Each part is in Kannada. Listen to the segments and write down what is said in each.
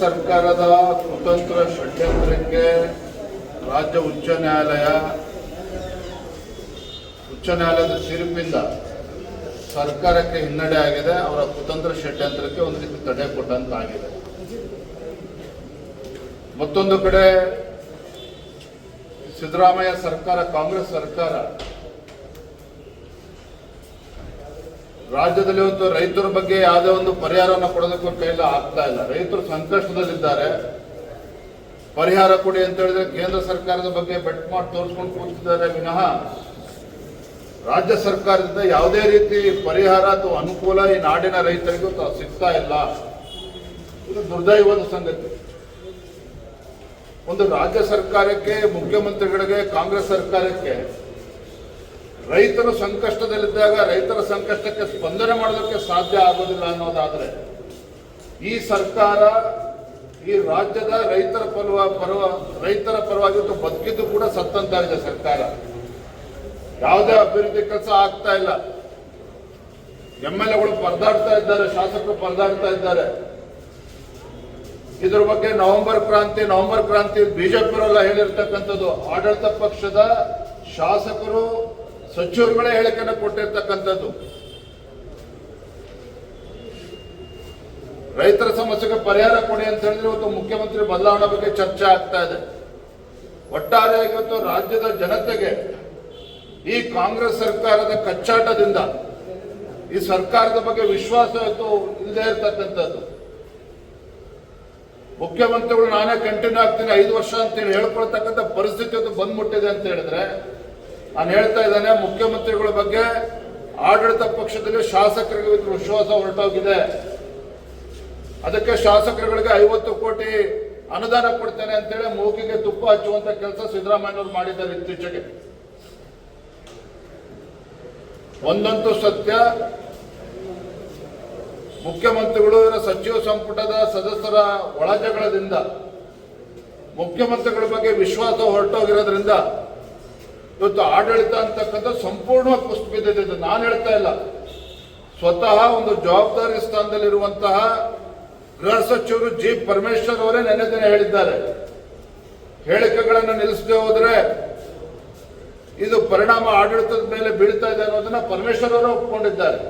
ಸರ್ಕಾರದ ಕುತಂತ್ರ ಷಡ್ಯಂತ್ರಕ್ಕೆ ರಾಜ್ಯ ಉಚ್ಚ ನ್ಯಾಯಾಲಯ, ಉಚ್ಚ ನ್ಯಾಯಾಲಯದ ತೀರ್ಪಿಂದ ಸರ್ಕಾರಕ್ಕೆ ಹಿನ್ನಡೆ ಆಗಿದೆ. ಅವರ ಕುತಂತ್ರ ಷಡ್ಯಂತ್ರಕ್ಕೆ ಒಂದು ರೀತಿ ತಡೆ ಕೊಟ್ಟಂತಾಗಿದೆ. ಮತ್ತೊಂದು ಕಡೆ ಸಿದ್ದರಾಮಯ್ಯ ಸರ್ಕಾರ, ಕಾಂಗ್ರೆಸ್ ಸರ್ಕಾರ ರಾಜ್ಯದಲ್ಲಿ ಇವತ್ತು ರೈತರ ಬಗ್ಗೆ ಯಾವುದೇ ಒಂದು ಪರಿಹಾರವನ್ನು ಕೊಡೋದಕ್ಕೂ ಕೈಲ ಆಗ್ತಾ ಇಲ್ಲ. ರೈತರು ಸಂಕಷ್ಟದಲ್ಲಿದ್ದಾರೆ. ಪರಿಹಾರ ಕೊಡಿ ಅಂತ ಹೇಳಿದ್ರೆ ಕೇಂದ್ರ ಸರ್ಕಾರದ ಬಗ್ಗೆ ಬೆಟ್ ಮಾಡಿ ತೋರಿಸ್ಕೊಂಡು ಕೂತಿದ್ದಾರೆ ವಿನಃ ರಾಜ್ಯ ಸರ್ಕಾರದಿಂದ ಯಾವುದೇ ರೀತಿ ಪರಿಹಾರ ಅಥವಾ ಅನುಕೂಲ ಈ ನಾಡಿನ ರೈತರಿಗೂ ಸಿಗ್ತಾ ಇಲ್ಲ. ಇದು ದುರ್ದೈವದ ಸಂಗತಿ. ಒಂದು ರಾಜ್ಯ ಸರ್ಕಾರಕ್ಕೆ, ಮುಖ್ಯಮಂತ್ರಿಗಳಿಗೆ, ಕಾಂಗ್ರೆಸ್ ಸರ್ಕಾರಕ್ಕೆ ರೈತರು ಸಂಕಷ್ಟದಲ್ಲಿದ್ದಾಗ ರೈತರ ಸಂಕಷ್ಟಕ್ಕೆ ಸ್ಪಂದನೆ ಮಾಡೋದಕ್ಕೆ ಸಾಧ್ಯ ಆಗೋದಿಲ್ಲ ಅನ್ನೋದಾದ್ರೆ ಈ ಸರ್ಕಾರ, ಈ ರಾಜ್ಯದ ರೈತರ ಪರವ ಪರವ, ರೈತರ ಪರವಾಗಿ ಬದುಕಿದ್ದು ಕೂಡ ಸತ್ತಂತಾಗಿದೆ ಸರ್ಕಾರ. ಯಾವುದೇ ಅಭಿವೃದ್ಧಿ ಕೆಲಸ ಆಗ್ತಾ ಇಲ್ಲ. ಎಂ ಎಲ್ ಎಗಳು ಪರದಾಡ್ತಾ ಇದ್ದಾರೆ, ಶಾಸಕರು ಪರದಾಡ್ತಾ ಇದ್ದಾರೆ. ಇದ್ರ ಬಗ್ಗೆ ನವೆಂಬರ್ ಕ್ರಾಂತಿ ನವೆಂಬರ್ ಕ್ರಾಂತಿ ಬಿಜೆಪಿಯವರೆಲ್ಲ ಹೇಳಿರ್ತಕ್ಕಂಥದ್ದು ಆಡಳಿತ ಪಕ್ಷದ ಶಾಸಕರು ಸಚಿವರುಗಳೇ ಹೇಳಿಕೆಯನ್ನು ಕೊಟ್ಟಿರ್ತಕ್ಕಂಥದ್ದು. ರೈತರ ಸಮಸ್ಯೆಗೆ ಪರಿಹಾರ ಕೊಡಿ ಅಂತ ಹೇಳಿದ್ರೆ ಇವತ್ತು ಮುಖ್ಯಮಂತ್ರಿ ಬದಲಾವಣೆ ಬಗ್ಗೆ ಚರ್ಚೆ ಆಗ್ತಾ ಇದೆ. ಒಟ್ಟಾರೆಯಾಗಿ ಇವತ್ತು ರಾಜ್ಯದ ಜನತೆಗೆ ಈ ಕಾಂಗ್ರೆಸ್ ಸರ್ಕಾರದ ಕಚ್ಚಾಟದಿಂದ ಈ ಸರ್ಕಾರದ ಬಗ್ಗೆ ವಿಶ್ವಾಸ ಇವತ್ತು ಇಲ್ಲದೆ ಇರತಕ್ಕಂಥದ್ದು. ಮುಖ್ಯಮಂತ್ರಿಗಳು ನಾನೇ ಕಂಟಿನ್ಯೂ ಆಗ್ತೀನಿ, ಐದು ವರ್ಷ ಅಂತೇಳಿ ಹೇಳ್ಕೊಳ್ತಕ್ಕಂಥ ಪರಿಸ್ಥಿತಿ ಅದು ಬಂದ್ಬಿಟ್ಟಿದೆ ಅಂತ ಹೇಳಿದ್ರೆ ನಾನು ಹೇಳ್ತಾ ಇದ್ದಾನೆ, ಮುಖ್ಯಮಂತ್ರಿಗಳ ಬಗ್ಗೆ ಆಡಳಿತ ಪಕ್ಷದಲ್ಲಿ ಶಾಸಕರಿಗೆ ವಿಶ್ವಾಸ ಹೊರಟೋಗಿದೆ ಅದಕ್ಕೆ ಶಾಸಕರುಗಳಿಗೆ ಐವತ್ತು ಕೋಟಿ ಅನುದಾನ ಕೊಡ್ತೇನೆ ಅಂತೇಳಿ ಮೂಗಿಗೆ ತುಪ್ಪ ಹಚ್ಚುವಂತ ಕೆಲಸ ಸಿದ್ದರಾಮಯ್ಯನವರು ಮಾಡಿದ್ದಾರೆ ಇತ್ತೀಚೆಗೆ. ಒಂದಂತೂ ಸತ್ಯ, ಮುಖ್ಯಮಂತ್ರಿಗಳು ಇವರ ಸಚಿವ ಸಂಪುಟದ ಸದಸ್ಯರ ಒಳಜಗಳದಿಂದ, ಮುಖ್ಯಮಂತ್ರಿಗಳ ಬಗ್ಗೆ ವಿಶ್ವಾಸ ಹೊರಟೋಗಿರೋದ್ರಿಂದ ಇವತ್ತು ಆಡಳಿತ ಅಂತಕ್ಕಂಥ ಸಂಪೂರ್ಣವಾಗಿ ಕುಸ್ತು ಬಿದ್ದಿದೆ ನಾನು ಹೇಳ್ತಾ ಇಲ್ಲ. ಸ್ವತಃ ಒಂದು ಜವಾಬ್ದಾರಿ ಸ್ಥಾನದಲ್ಲಿರುವಂತಹ ಗೃಹ ಸಚಿವರು ಜಿ. ಪರಮೇಶ್ವರ್ ಅವರೇ ನೆನ್ನೆ ದಿನ ಹೇಳಿದ್ದಾರೆ. ಹೇಳಿಕೆಗಳನ್ನು ನಿಲ್ಲಿಸದೆ ಹೋದ್ರೆ ಇದು ಪರಿಣಾಮ ಆಡಳಿತದ ಮೇಲೆ ಬೀಳ್ತಾ ಇದೆ ಅನ್ನೋದನ್ನ ಪರಮೇಶ್ವರ್ ಅವರು ಒಪ್ಪಿಕೊಂಡಿದ್ದಾರೆ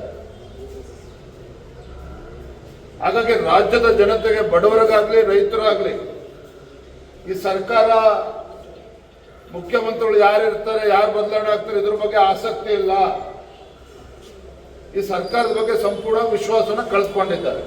ಹಾಗಾಗಿ ರಾಜ್ಯದ ಜನತೆಗೆ ಬಡವರಿಗಾಗ್ಲಿ, ರೈತರಾಗ್ಲಿ, ಈ ಸರ್ಕಾರ ಮುಖ್ಯಮಂತ್ರಿಗಳು ಯಾರು ಇರ್ತಾರೆ ಯಾರು ಬದಲಾವಣೆ ಆಗ್ತಾರೆ, ಇದ್ರ ಬಗ್ಗೆ ಆಸಕ್ತಿ ಇಲ್ಲ. ಈ ಸರ್ಕಾರದ ಬಗ್ಗೆ ಸಂಪೂರ್ಣ ವಿಶ್ವಾಸನ ಕಳ್ಕೊಂಡಿದ್ದಾರೆ